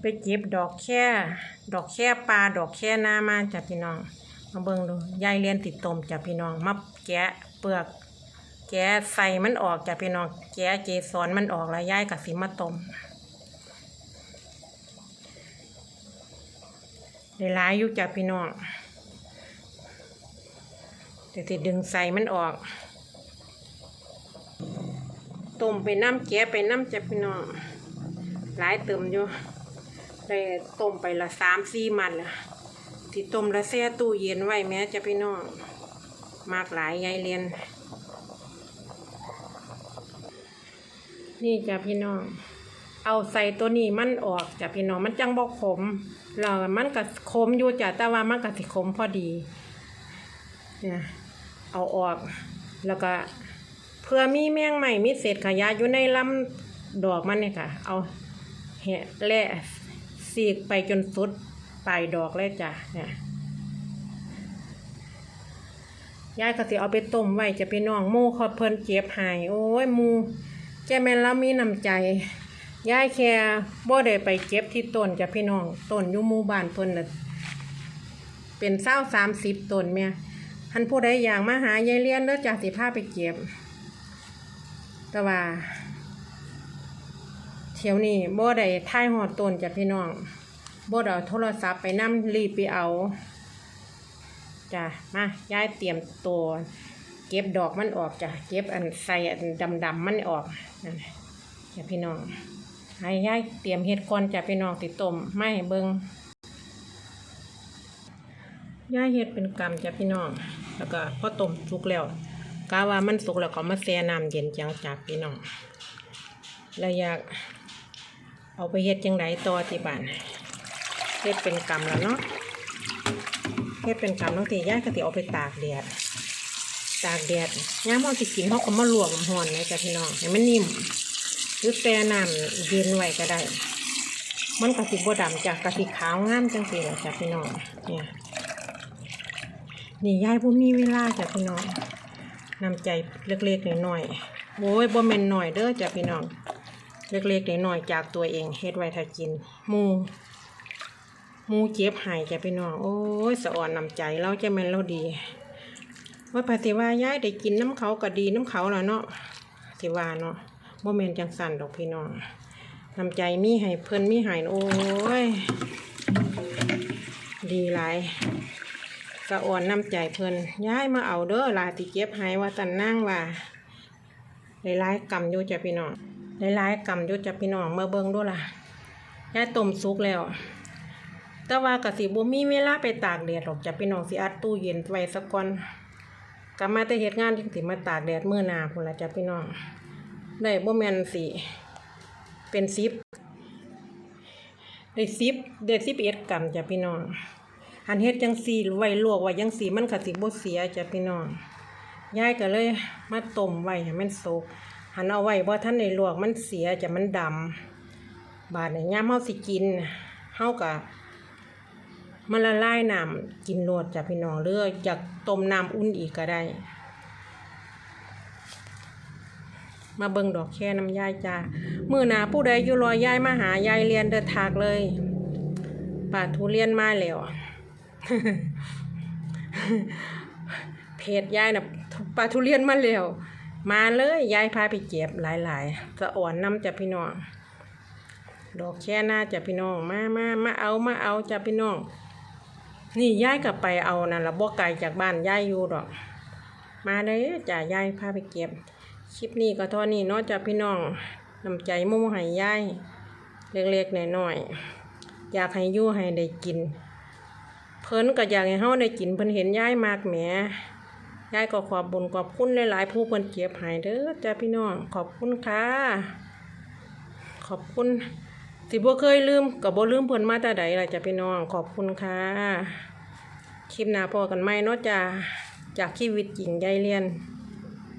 ไปเก็บดอกแค่ ดอกแค่ปลาดอกแค่หน้ามาจ้ะพี่น้อง มาเบิ่งดูยายเรียนติดตมจ้ะพี่น้องมาแกะเปลือก แกะใส่มันออกจ้ะพี่น้อง แกะเกสรมันออกแล้วยายกับสิมาต้มได้หลายอยู่จ้ะพี่น้องเดี๋ยวสิดึงใส่มันออกต้มไปน้ำแกะไปน้ำจ้ะพี่น้องหลายเติมอยู่ ได้ต้มไปละสามสี่มันละที่ต้มแล้วแช่ตู้เย็นไว้แม้จะพี่น้องมากหลายยายเรียน นี่จ้ะพี่น้อง เอาใส่ตัวนี้มันออกจ้ะพี่น้องมันจังบอกขมแล้วมันก็ขมอยู่จ้ะแต่ว่ามันก็สิขมพอดีเนี่ยเอาออกแล้วก็เพื่อมีแมงใหม่มีเศษขยะอยู่ในลำดอกมันเนี่ยค่ะ เอาแหะแล่ สีกไปจนสุดปลายดอกเลยจ้ะเนี่ยยายก็สิเอาไปต้มไว้จะพี่น้องมูเขาเพิ่นเจ็บหาย โอ้ยมูแกแม่นแล้วมีน้ำใจยายแค่บ่ได้ไปเก็บที่ต้นจ้ะพี่น้องต้นอยู่หมู่บ้านเพิ่นน่ะเป็นเศร้าสามสิบต้นแม่หันผู้ใดอยากมาหายายเลี้ยนเด้อจ้ะสิพาไปเก็บ แต่ว่า เที่ยวนี้บ่ได้ท่ายหอดต้นจ้ะพี่น้องบ่ได้เอาโทรศัพท์ไปนำรีบไปเอาจ้ะมาย้ายเตรียมตัวเก็บดอกมันออกจ้ะเก็บอันใส่อันดำๆมันออกนั่นจ้ะพี่น้องให้ย้ายเตรียมเฮ็ดก่อนจ้ะพี่น้องติดต้มไม่เบิงย้ายเฮ็ดเป็นกำจ้ะพี่น้อง แล้วก็พอต้มสุกแล้วกาว่ามันสุกแล้วก็มาแช่น้ำเย็นจังจ้ะพี่น้องแล้วอยาก เอาไปเฮ็ดจังไดต่อที่บ้านเฮ็ดเป็นกำแล้วเนาะเฮ็ดเป็นกำบางทีย่าก็สิเอาไปตากแดดตากแดดย่ามเอาสิกินเขาก็มาลวกน้ำร้อนเลยจ้ะพี่น้องให้มันนิ่มหรือแช่น้ำเย็นไว้ก็ได้ มันก็สิบ่ดำจ้ะกะสิขาวงามจังซี่แหละจ้ะพี่น้องเนี่ยนี่ย่ายบ่มีเวลาจ้ะพี่น้องนำใจเล็กๆหน้อยๆโอ้ยบ่แม่นน้อยเด้อจ้ะพี่น้อง เล็กๆน้อยๆจากตัวเองเฮ็ดไว้ถ้ากินมูมูเจ็บหายจ้ะพี่น้อง โอ้ยสะอ่อนน้ำใจเราจะแม่นเราดีว่าปฏิว่าย้ายได้กินน้ำเขาก็ดีน้ำเขาแล้วเนาะสิว่าเนาะบ่แม่นจังสั่นดอกพี่น้องน้ำใจมีให้เพิ่นมีให้โอ้ย ดีหลายสะอ่อนน้ำใจเพิ่นย้ายมาเอาเด้อลาที่เก็บให้ว่าตันนั่งว่าหลายๆกรรมอยู่จ้ะพี่น้อง หลายๆกำอยุจะพี่น้องเมื่อเบิ่งดูล่ะยายต้มสุกแล้ว แต่ว่ากะสิบ่มีเวลาไปตากแดดหรอกจะพี่น้องสิอัดตู้เย็นไว้สักก่อนกลับมาแต่เฮ็ดงานจังสิมาตากแดดเมื้อนาพุ่นละจ้ะพี่น้องได้บ่แมนสิเป็น10ได้10ได้11กำจ้ะพี่น้องอันเฮ็ดจังซี่ไว้ลวกไว้จังซี่มันก็สิบ่เสียจ้ะพี่น้องยายก็เลยมาต้มไว้ให้มันสุก หันเอาไว้เพราะท่านในลวกมันเสียจะมันดำบาดเนี่ยย่ามเฮาสิกินเฮากะมันละลายน้ำกินโลดจ้ะพี่น้องเรืออยากต้มน้ำอุ่นอีกก็ได้ มาเบิ่งดอกแค่น้ำยายจ้ามือหนาผู้ใดอยู่รอยายมาหายายเรียนเดินทางเลยป่าทุเรียนมาแล้วเพจยายน่ะปลาทุเรียนมาแล้ว มาเลยยายพาไปเก็บหลายๆสะอ่อนน้ำจ้ะพี่น้องดอกแค่หน้าจ้ะพี่น้องมามามาเอามาเอาจ้ะพี่น้อง นี่ยายกลับไปเอานั่นละบ่ไกลจากบ้านยายอยู่ดอก มาเลยจ้ะยายพาไปเก็บคลิปนี้ก็เท่านี้เนาะจ้ะพี่น้องน้ำใจมู่ให้ยายเล็กๆหน้อยๆอยากให้ยู่ให้ได้กิน เพิ่นก็อยากให้เฮาได้กินเพิ่นเห็นยายมากแหม ยายก็ขอบบุญขอบคุณหลายๆผู้เพิ่นเก็บหายเด้อจ้าพี่น้องขอบคุณค่ะ ขอบคุณสิบ่เคยลืมกับ่ลืมเพิ่นมาแต่ใดล่ะจ้าพี่น้องขอบคุณค่ะคลิปหน้าพอกันไหมเนาะจ้าจากชีวิตหญิงยายเรียน